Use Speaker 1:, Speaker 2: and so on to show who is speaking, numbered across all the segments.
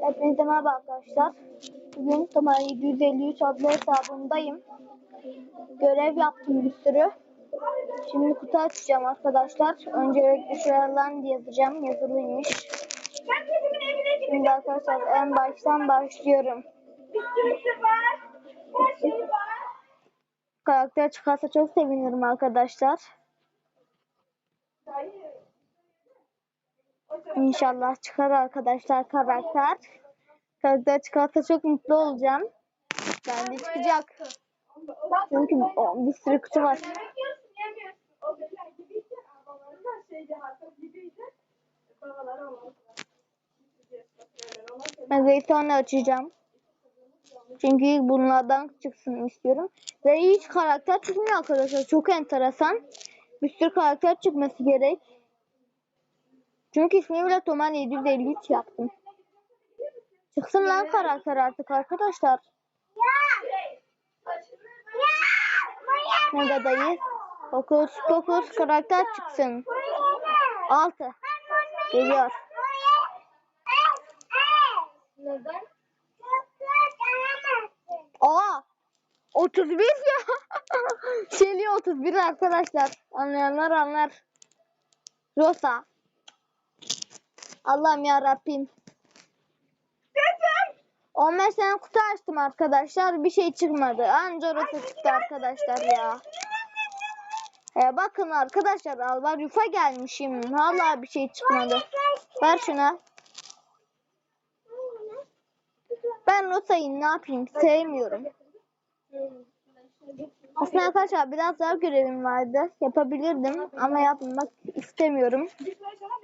Speaker 1: Hepinize merhaba arkadaşlar. Bugün Tomar 753 adlı hesabımdayım. Görev yaptım bir sürü. Şimdi kutu açacağım arkadaşlar. Öncelikle şuradan yazacağım. Yazılıymış. Şimdi arkadaşlar en baştan başlıyorum. Karakter çıkarsa çok sevinirim arkadaşlar. İnşallah çıkar arkadaşlar karakter. Karakter çıkarsa çok mutlu olacağım. Bence çıkacak. Çünkü bir sürü kutu var. Ben sonra açacağım. Çünkü bunlardan çıksın istiyorum. Ve hiç karakter çıkmıyor arkadaşlar. Çok enteresan. Bir sürü karakter çıkması gerek. Çünkü ismini bile Toman 753 yaptım. Çıksın lan karakter artık arkadaşlar. Ne dayı? Fokus fokus karakter çıksın. 6. Geliyor. Aa! 31 ya. Şeli 31 arkadaşlar. Anlayanlar anlar. Rosa. Allah'ım ya Rabbim.
Speaker 2: Dedim.
Speaker 1: 15 tane kutu açtım arkadaşlar. Bir şey çıkmadı. Anca Rosa çıktı arkadaşlar ya. E bakın arkadaşlar Alvar Yufa gelmişim. Hala bir şey çıkmadı. Ver şuna. Ben Rosa'yı ne yapayım? Sevmiyorum. Aslında arkadaşlar biraz daha görevim vardı. Yapabilirdim ama yapmak istemiyorum.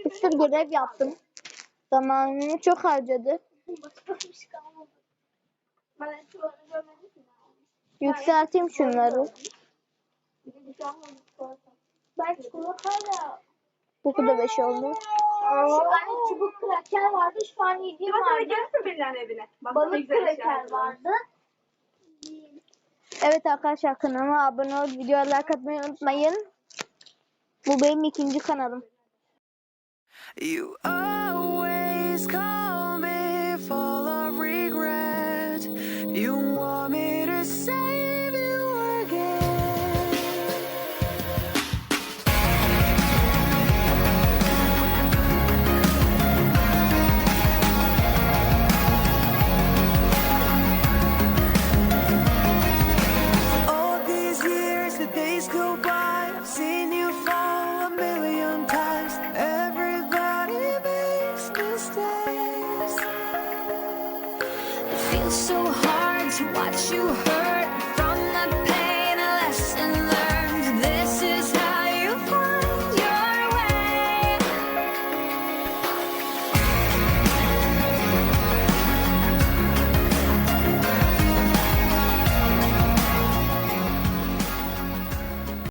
Speaker 1: Bir sürü görev yaptım. Zamanını çok harcadı. Yükselteyim şunları. Bu kadar beş oldu.
Speaker 2: Şu an çubuk kraker vardı. Şu an yediğim vardı.
Speaker 3: Gelirse birilerinin evine. Bak, ne
Speaker 2: Balık
Speaker 3: güzel
Speaker 2: kraker
Speaker 3: eşyalar
Speaker 2: vardı.
Speaker 1: Evet arkadaşlar kanalıma abone olup videoya like atmayı unutmayın. Bu benim ikinci kanalım.
Speaker 4: You always call me full of regret. You feels so hard to watch you hurt from the pain, a
Speaker 5: lesson learned.